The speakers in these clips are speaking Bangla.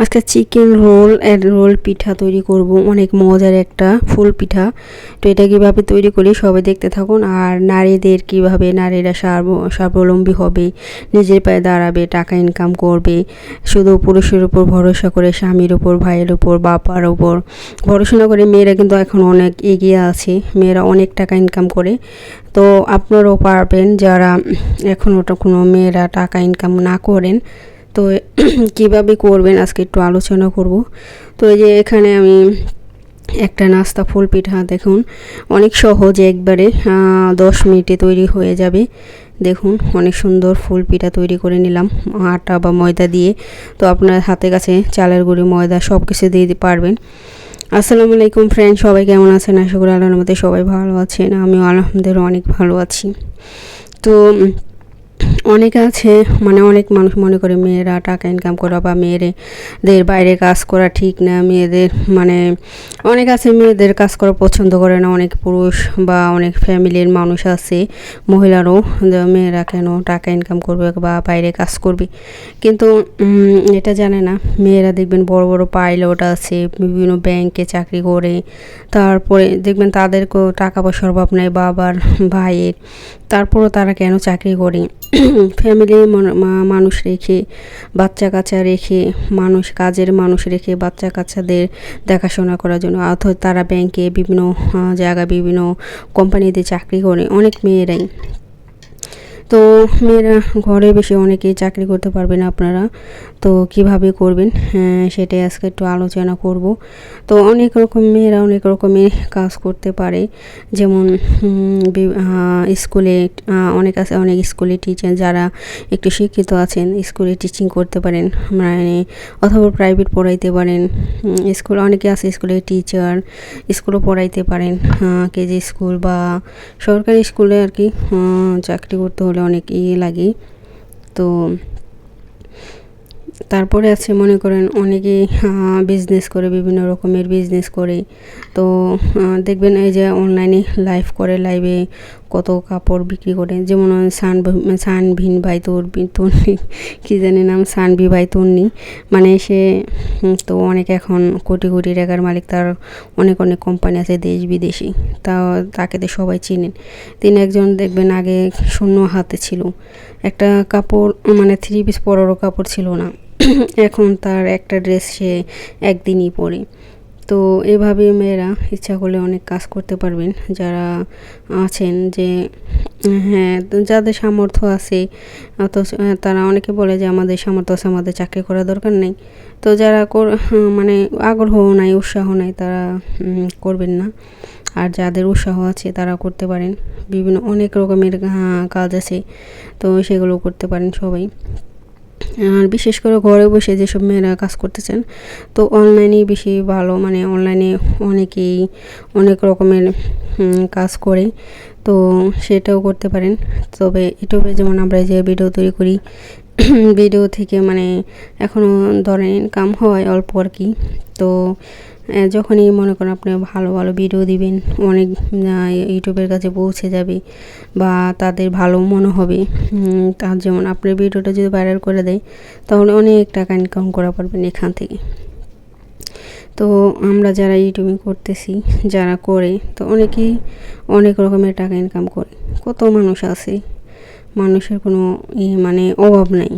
আজকে চিকেন রোল এর রোল পিঠা তৈরি করব। অনেক মজার একটা ফুল পিঠা। তো এটা কীভাবে তৈরি করি সবাই দেখতে থাকুন। আর নারীদের কীভাবে নারীরা স্বাবলম্বী হবে, নিজের পায়ে দাঁড়াবে, টাকা ইনকাম করবে, শুধু পুরুষের উপর ভরসা করে, স্বামীর উপর, ভাইয়ের উপর বাপার উপর। পড়াশোনা করে মেয়েরা কিন্তু এখন অনেক এগিয়ে আছে। মেয়েরা অনেক টাকা ইনকাম করে। তো আপনারাও পারবেন যারা এখন ওটা কোনো মেয়েরা টাকা ইনকাম না করেন। তো কীভাবে করবেন? আজকে একটু আলোচনা করব। তো এই যে এখানে আমি একটা নাস্তা ফুল পিঠা, দেখুন, অনেক সহজে একবারে দশ মিনিটে তৈরি হয়ে যাবে। দেখুন, অনেক সুন্দর ফুল পিঠা তৈরি করে নিলাম, আটা বা ময়দা দিয়ে। তো আপনার হাতে কাছে চালের গুঁড়ি, ময়দা সব কিছু দিয়ে দিতে পারবেন। আসসালামু আলাইকুম ফ্রেন্ড, সবাই কেমন আছেন? আশা করি আল্লাহর সবাই ভালো আছেন, আমিও আলহামদুলিল্লাহ অনেক ভালো আছি। তো অনেকে আছে মানে অনেক মানুষ মনে করে মেয়েরা টাকা ইনকাম করা বা মেয়েদের বাইরে কাজ করা ঠিক না, মেয়েদের মানে অনেক আছে মেয়েদের কাজ করা পছন্দ করে না, অনেক পুরুষ বা অনেক ফ্যামিলির মানুষ আছে, মহিলারও মেয়েরা কেন টাকা ইনকাম করবে বা বাইরে কাজ করবে। কিন্তু এটা জানে না, মেয়েরা দেখবেন বড় বড় পাইলট আছে, বিভিন্ন ব্যাংকে চাকরি করে, তারপরে দেখবেন তাদেরকেও টাকা পয়সার অভাব নেই, বাবার, ভাইয়ের, তারপরও তারা কেন চাকরি করে? ফ্যামিলি মানুষ রেখে বাচ্চা কাচ্চা রেখে, মানুষ, কাজের মানুষ রেখে বাচ্চা কাচ্চাদের দেখাশোনা করার জন্য অথবা তারা ব্যাংকে বিভিন্ন জায়গায় বিভিন্ন কোম্পানিতে চাকরি করে। অনেক মেয়েরাই। তো মেয়েরা ঘরে বসে অনেকে চাকরি করতে পারবেন আপনারা। তো কীভাবে করবেন? হ্যাঁ, সেটাই আজকে একটু আলোচনা করব। তো অনেক রকম মেয়েরা অনেক রকমের কাজ করতে পারে। যেমন স্কুলে অনেক আছে অনেক স্কুলে টিচার যারা একটু শিক্ষিত আছেন স্কুলে টিচিং করতে পারেন মানে অথবা প্রাইভেট পড়াইতে পারেন। স্কুল অনেকে আছে স্কুলে টিচার স্কুলও পড়াইতে পারেন। কেজি স্কুল বা সরকারি স্কুলে আর কি চাকরি করতে হলে অনেক ইয়ে লাগে। তো তারপরে আছে, মনে করেন অনেকেই বিজনেস করে, বিভিন্ন রকমের বিজনেস করে। তো দেখবেন এই যে অনলাইনে লাইভ করে লাইভে কত কাপড় বিক্রি করে। যেমন সান সানভিন বাই তোর তন্নি কী জানি নাম সানভি বাই তন্নি মানে সে তো অনেক এখন কোটি কোটি টাকার মালিক, তার অনেক অনেক কোম্পানি আছে দেশ বিদেশি। তা, তাকে তো সবাই চিনেন তিনি একজন দেখবেন আগে শূন্য হাতে ছিল। একটা কাপড় মানে থ্রি পিস পরারও কাপড় ছিল না। এখন তার একটা ড্রেস সে একদিনই পরে। তো এভাবে মেয়েরা ইচ্ছা করলে অনেক কাজ করতে পারবেন। যারা আছেন যে হ্যাঁ যাদের সামর্থ্য আছে, অথচ তারা অনেকে বলে যে আমাদের সামর্থ্য আছে, আমাদের চাকরি করার দরকার নেই। তো যারা মানে আগ্রহ নাই, উৎসাহ নাই, তারা করবেন না। আর যাদের উৎসাহ আছে তারা করতে পারেন। বিভিন্ন অনেক রকমের কাজ আছে। তো সেগুলো করতে পারেন সবাই। আর বিশেষ করে ঘরে বসে যেসব মেয়েরা কাজ করতেছেন, তো অনলাইনেই বেশি ভালো মানে অনলাইনে অনেকেই অনেক রকমের কাজ করে, তো সেটাও করতে পারেন। তবে ইউটিউবে যেমন আমরা যে ভিডিও তৈরি করি ভিডিও থেকে মানে এখনও ধরেন ইনকাম হয় অল্প আর কি, তো যখনই মনে করেন আপনি ভালো ভালো ভিডিও দিবেন, অনেক ইউটিউবের কাছে পৌঁছে যাবে বা তাদের ভালো মনে হবে তার যেমন আপনার ভিডিওটা যদি ভাইরাল করে দেয়, তাহলে অনেক টাকা ইনকাম করা পারবেন এখান থেকে। তো আমরা যারা ইউটিউবিং করতেছি, যারা করে, তো অনেকেই অনেক রকমের টাকা ইনকাম করে। কত মানুষ আছে, মানুষের কোনো মানে অভাব নাই।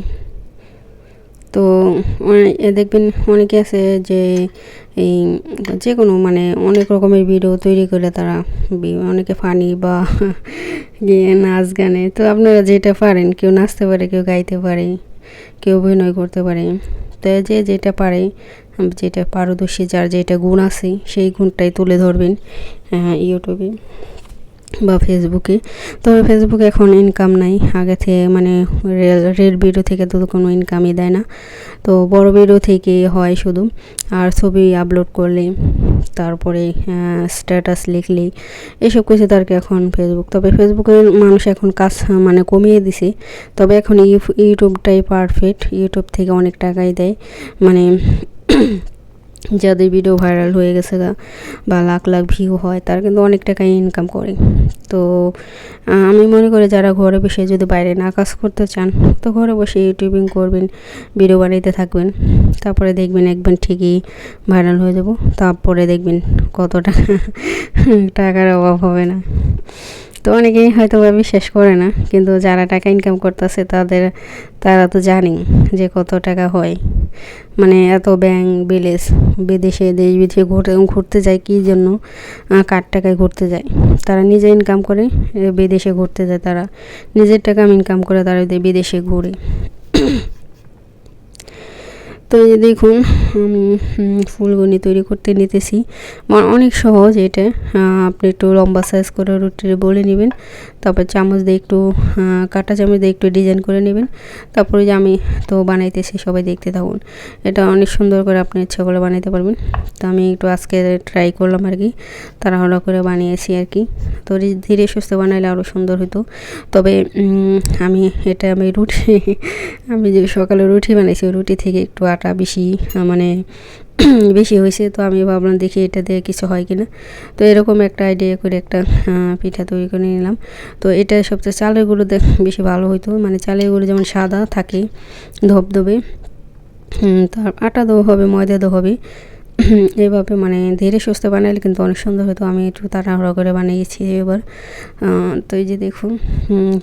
তো দেখবেন অনেকে আছে যে এই যে কোনো মানে অনেক রকমের ভিডিও তৈরি করে তারা অনেকে ফানি বা গিয়ে নাচ গানে। তো আপনারা যেটা পারেন, কেউ নাচতে পারে, কেউ গাইতে পারে, কেউ অভিনয় করতে পারে। তো যে যেটা পারে, যেটা পারদর্শী, যার যেটা গুণ আছে, সেই গুণটাই তুলে ধরবেন ইউটিউবে। বা ফেসবুকে তবে ফেসবুকে এখন ইনকাম নাই। আগে থেকে মানে রেল ভিডিও থেকে তো কোনো ইনকামই দেয় না। তো বড় ভিডিও থেকে হয় শুধু। আর ছবি আপলোড করলে তারপরে স্ট্যাটাস লিখলেই, এসব কিছু তার এখন ফেসবুক তবে ফেসবুকের মানুষ এখন কাজ মানে কমিয়ে দিছে। তবে এখন ইউটিউবটাই পারফেক্ট ইউটিউব থেকে অনেক টাকাই দেয়। মানে যাদের ভিডিও ভাইরাল হয়ে গেছে বা লাখ লাখ ভিউ হয়, তারা কিন্তু অনেক টাকা ইনকাম করে। তো আমি মনে করি যারা ঘরে বসে যদি বাইরে না কাজ করতে চান, তো ঘরে বসে ইউটিউবিং করবেন ভিডিও বানাইতে থাকবেন, তারপরে দেখবেন একবার ঠিকই ভাইরাল হয়ে যাব, তারপরে দেখবেন কত টাকা, টাকার অভাব হবে না। তো অনেকেই হয়তো বা বিশ্বাস করে না, কিন্তু যারা টাকা ইনকাম করতেছে তাদের, তারা তো জানি যে কত টাকা হয়। মানে এত ব্যাংক বিলেজ বিদেশে, দেশ বিদেশে ঘুরতে ঘুরতে যায় কী জন্য? কার টাকায় ঘুরতে যায়? তারা নিজে ইনকাম করে বিদেশে ঘুরতে যায় তারা। নিজের টাকা ইনকাম করে তারা বিদেশে ঘুরে। তো এই যে দেখুন, আমি ফুলগুনি তৈরি করতে নিতেছি। অনেক সহজ এটা। আপনি একটু লম্বা সাইজ করে রুটি বলে নেবেন। তারপর চামচ দিয়ে একটু কাঁটা চামচ দিয়ে একটু ডিজাইন করে নেবেন। তারপরে যে আমি তো বানাইতেছি, সবাই দেখতে থাকুন। এটা অনেক সুন্দর করে আপনি ইচ্ছা করে বানাইতে পারবেন। তো আমি একটু আজকে ট্রাই করলাম আর কি। তাড়াহুড়া করে বানিয়েছি আর কি। তো ধীরে সুস্থে বানাইলে আরও সুন্দর হতো তবে আমি এটা আমি রুটি, আমি যে সকালে রুটি বানাইছি রুটি থেকে একটু আটা বেশি মানে বেশি হয়েছে। তো আমি ভাবলাম দেখি এটা দিয়ে কিছু হয় কিনা। তো এরকম একটা আইডিয়া করে একটা পিঠা তৈরি করে নিলাম তো এটা সবচেয়ে চালের গুঁড়ো দেখ বেশি ভালো হতো মানে চালের গুঁড়ো যেমন সাদা থাকে, ধবধবে তার আটা দেওয়া হবে, ময়দা দেওয়া হবে। এইভাবে মানে ধীরে সুস্থে বানালে কিন্তু অনেক সুন্দর হতো আমি একটু তাড়াহুড়া করে বানিয়েছি এবার। তো এই যে দেখুন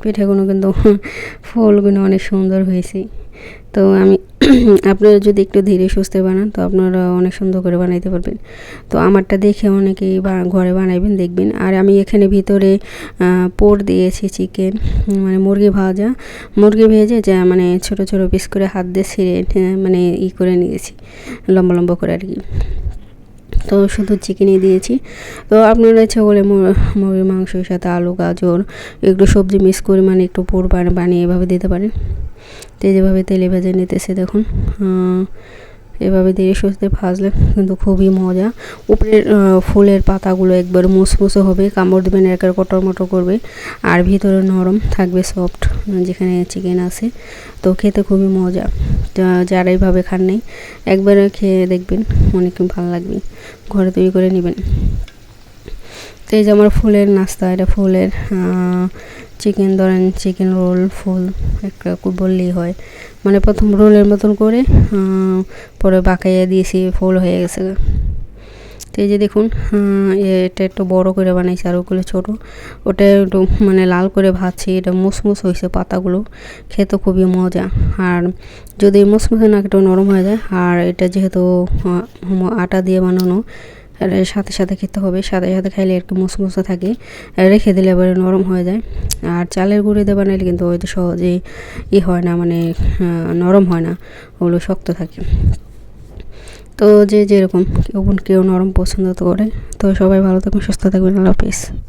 পিঠাগুলো কিন্তু ফুলগুলো অনেক সুন্দর হয়েছে। তো আমি আপনারা যদি একটু ধীরে সুস্থে বানান, তো আপনারা অনেক সুন্দর করে বানাইতে পারবেন। তো আমারটা দেখে অনেকেই ঘরে বানাইবেন, দেখবেন। আর আমি এখানে ভিতরে পোর দিয়েছি চিকেন মানে মুরগি ভাজা। মুরগি ভেজে যা মানে ছোট ছোট পিস করে হাত দিয়ে ছিঁড়ে মানে ই করে নিয়েছি, লম্বা লম্বা করে আর কি। তো শুধু চিকেনই দিয়েছি। তো আপনারা ইচ্ছা করলে মুর- মুরগির মাংসের সাথে আলু, গাজর, একটু সবজি মিক্স করে মানে একটু পোড় বানিয়ে এভাবে দিতে পারেন। তো যেভাবে তেলে ভেজে নিতেছে দেখুন এভাবে ধীরে সুস্থে ভাজলে কিন্তু খুবই মজা। উপরের ফুলের পাতাগুলো একবার মুসমুসে হবে, কামড় দেবেন একের কটর মটর করবে, আর ভিতরে নরম থাকবে সফট যেখানে চিকেন আছে। তো খেতে খুবই মজা। যারা এইভাবে খান নেই, একবার খেয়ে দেখবেন, অনেক ভালো লাগবে। ঘরে তৈরি করে নেবেন। তো এই যে আমার ফুলের নাস্তা, এটা ফুলের চিকেন ধরেন, চিকেন রোল, ফুল, একটা বললেই হয়। মানে প্রথম রোলের মতন করে পরে বাঁকাইয়া দিয়েছি, ফুল হয়ে গেছে। তো এই যে দেখুন এটা একটু বড় করে বানাইছি আর ওগুলো ছোটো। ওটা একটু মানে লাল করে ভাজছি, এটা মুসমুস হয়েছে পাতাগুলো, খেতে খুবই মজা। আর যদি মুসমুসে না একটু নরম হয়ে যায়, আর এটা যেহেতু আটা দিয়ে বানানো আর সাথে সাথে খেতে হবে। সাথে সাথে খাইলে একটু মুসমুসে থাকে। রেখে দিলে এবারে নরম হয়ে যায়। আর চালের গুঁড়ি দেওয়া বানাইলে কিন্তু হয়তো সহজেই ই হয় না মানে নরম হয় না। ওগুলো শক্ত থাকে। তো যে যেরকম, কেউ কেউ নরম পছন্দ করে। তো সবাই ভালো থাকুন সুস্থ থাকবেন। আল্লাহ হাফিজ।